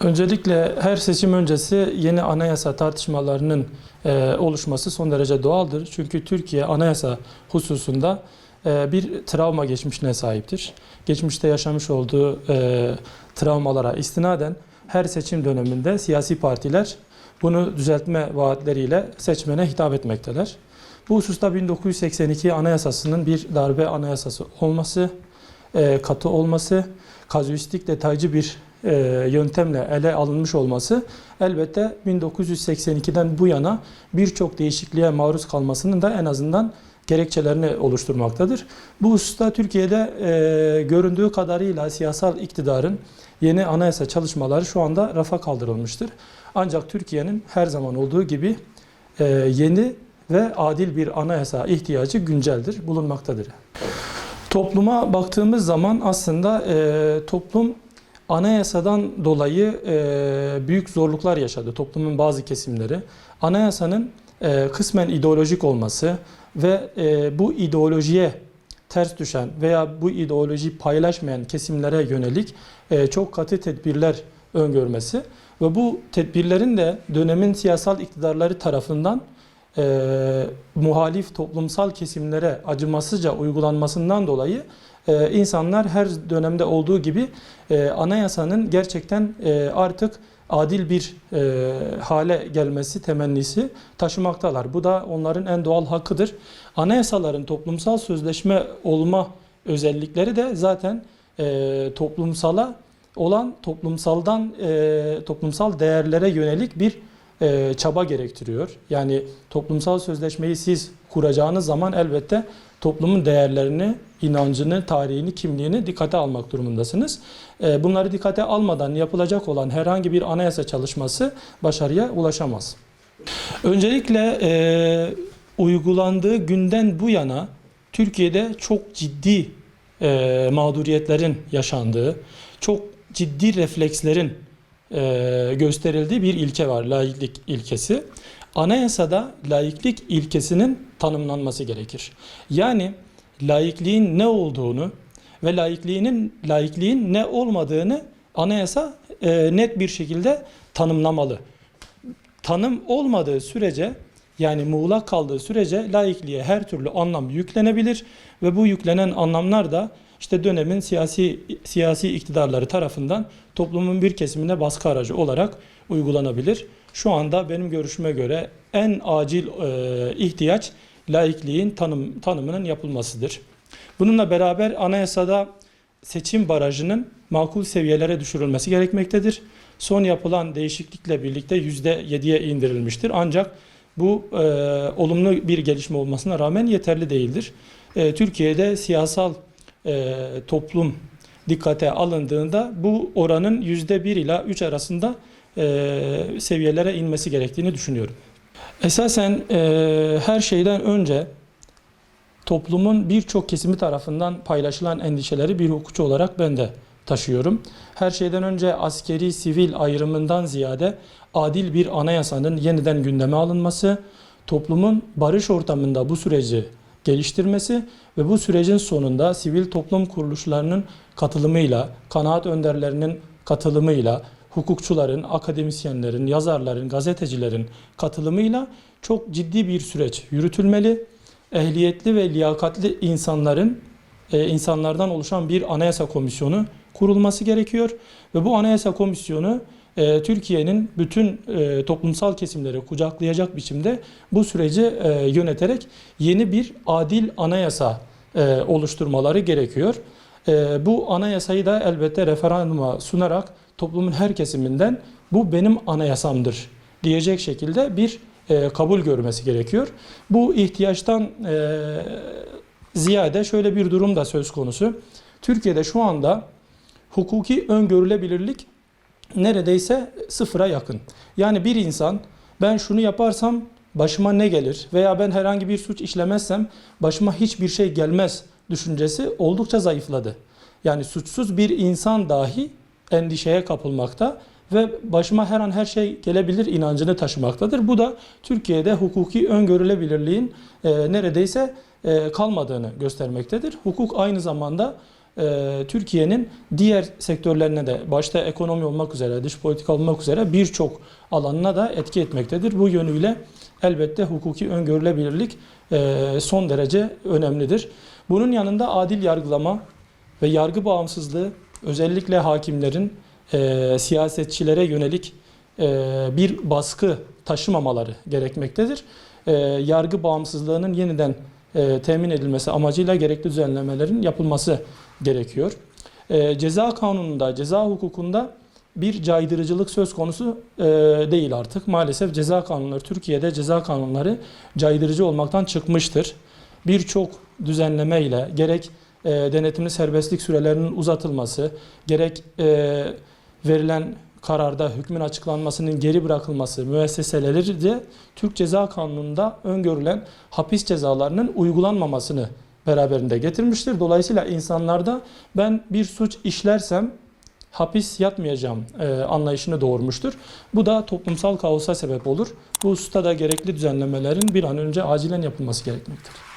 Öncelikle her seçim öncesi yeni anayasa tartışmalarının e, oluşması son derece doğaldır. Çünkü Türkiye anayasa hususunda e, bir travma geçmişine sahiptir. Geçmişte yaşamış olduğu e, travmalara istinaden her seçim döneminde siyasi partiler bunu düzeltme vaatleriyle seçmene hitap etmekteler. Bu hususta 1982 Anayasası'nın bir darbe anayasası olması, e, katı olması, kazuistik detaycı bir yöntemle ele alınmış olması elbette 1982'den bu yana birçok değişikliğe maruz kalmasının da en azından gerekçelerini oluşturmaktadır. Bu hususta Türkiye'de e, göründüğü kadarıyla siyasal iktidarın yeni anayasa çalışmaları şu anda rafa kaldırılmıştır. Ancak Türkiye'nin her zaman olduğu gibi e, yeni ve adil bir anayasa ihtiyacı günceldir, bulunmaktadır. Topluma baktığımız zaman aslında e, toplum anayasadan dolayı e, büyük zorluklar yaşadı toplumun bazı kesimleri. Anayasanın e, kısmen ideolojik olması ve e, bu ideolojiye ters düşen veya bu ideolojiyi paylaşmayan kesimlere yönelik e, çok katı tedbirler öngörmesi ve bu tedbirlerin de dönemin siyasal iktidarları tarafından e, muhalif toplumsal kesimlere acımasızca uygulanmasından dolayı e, insanlar her dönemde olduğu gibi e, anayasanın gerçekten e, artık adil bir e, hale gelmesi temennisi taşımaktalar. Bu da onların en doğal hakkıdır. Anayasaların toplumsal sözleşme olma özellikleri de zaten e, toplumsala olan toplumsaldan e, toplumsal değerlere yönelik bir e, çaba gerektiriyor. Yani toplumsal sözleşmeyi siz kuracağınız zaman elbette toplumun değerlerini, inancını, tarihini, kimliğini dikkate almak durumundasınız. E, bunları dikkate almadan yapılacak olan herhangi bir anayasa çalışması başarıya ulaşamaz. Öncelikle e, uygulandığı günden bu yana Türkiye'de çok ciddi e, mağduriyetlerin yaşandığı, çok ciddi reflekslerin e, gösterildiği bir ilke var, laiklik ilkesi. Anayasada laiklik ilkesinin tanımlanması gerekir. Yani laikliğin ne olduğunu ve laikliğinin laikliğin ne olmadığını anayasa e, net bir şekilde tanımlamalı. Tanım olmadığı sürece yani muğlak kaldığı sürece laikliğe her türlü anlam yüklenebilir ve bu yüklenen anlamlar da işte dönemin siyasi siyasi iktidarları tarafından toplumun bir kesimine baskı aracı olarak uygulanabilir. Şu anda benim görüşüme göre en acil e, ihtiyaç laikliğin tanım, tanımının yapılmasıdır. Bununla beraber anayasada seçim barajının makul seviyelere düşürülmesi gerekmektedir. Son yapılan değişiklikle birlikte %7'ye indirilmiştir. Ancak bu e, olumlu bir gelişme olmasına rağmen yeterli değildir. E, Türkiye'de siyasal e, toplum dikkate alındığında bu oranın %1 ila 3 arasında e, seviyelere inmesi gerektiğini düşünüyorum. Esasen e, her şeyden önce toplumun birçok kesimi tarafından paylaşılan endişeleri bir hukukçu olarak ben de taşıyorum. Her şeyden önce askeri sivil ayrımından ziyade adil bir anayasanın yeniden gündeme alınması, toplumun barış ortamında bu süreci geliştirmesi ve bu sürecin sonunda sivil toplum kuruluşlarının katılımıyla, kanaat önderlerinin katılımıyla, hukukçuların, akademisyenlerin, yazarların, gazetecilerin katılımıyla çok ciddi bir süreç yürütülmeli. Ehliyetli ve liyakatli insanların e, insanlardan oluşan bir anayasa komisyonu kurulması gerekiyor ve bu anayasa komisyonu e, Türkiye'nin bütün e, toplumsal kesimleri kucaklayacak biçimde bu süreci e, yöneterek yeni bir adil anayasa e, oluşturmaları gerekiyor. E, bu anayasayı da elbette referanduma sunarak toplumun her kesiminden bu benim anayasamdır diyecek şekilde bir e, kabul görmesi gerekiyor. Bu ihtiyaçtan e, ziyade şöyle bir durum da söz konusu. Türkiye'de şu anda hukuki öngörülebilirlik neredeyse sıfıra yakın. Yani bir insan ben şunu yaparsam başıma ne gelir veya ben herhangi bir suç işlemezsem başıma hiçbir şey gelmez düşüncesi oldukça zayıfladı. Yani suçsuz bir insan dahi endişeye kapılmakta ve başıma her an her şey gelebilir inancını taşımaktadır. Bu da Türkiye'de hukuki öngörülebilirliğin e, neredeyse e, kalmadığını göstermektedir. Hukuk aynı zamanda Türkiye'nin diğer sektörlerine de başta ekonomi olmak üzere, dış politika olmak üzere birçok alanına da etki etmektedir. Bu yönüyle elbette hukuki öngörülebilirlik e, son derece önemlidir. Bunun yanında adil yargılama ve yargı bağımsızlığı özellikle hakimlerin e, siyasetçilere yönelik e, bir baskı taşımamaları gerekmektedir. E, yargı bağımsızlığının yeniden e, temin edilmesi amacıyla gerekli düzenlemelerin yapılması gerekiyor. E, ceza kanununda, ceza hukukunda bir caydırıcılık söz konusu e, değil artık. Maalesef ceza kanunları, Türkiye'de ceza kanunları caydırıcı olmaktan çıkmıştır. Birçok düzenleme ile gerek e, denetimli serbestlik sürelerinin uzatılması, gerek e, verilen kararda hükmün açıklanmasının geri bırakılması müesseseleri de Türk Ceza Kanunu'nda öngörülen hapis cezalarının uygulanmamasını beraberinde getirmiştir. Dolayısıyla insanlarda ben bir suç işlersem hapis yatmayacağım e, anlayışını doğurmuştur. Bu da toplumsal kaosa sebep olur. Bu hususta da gerekli düzenlemelerin bir an önce acilen yapılması gerekmektedir.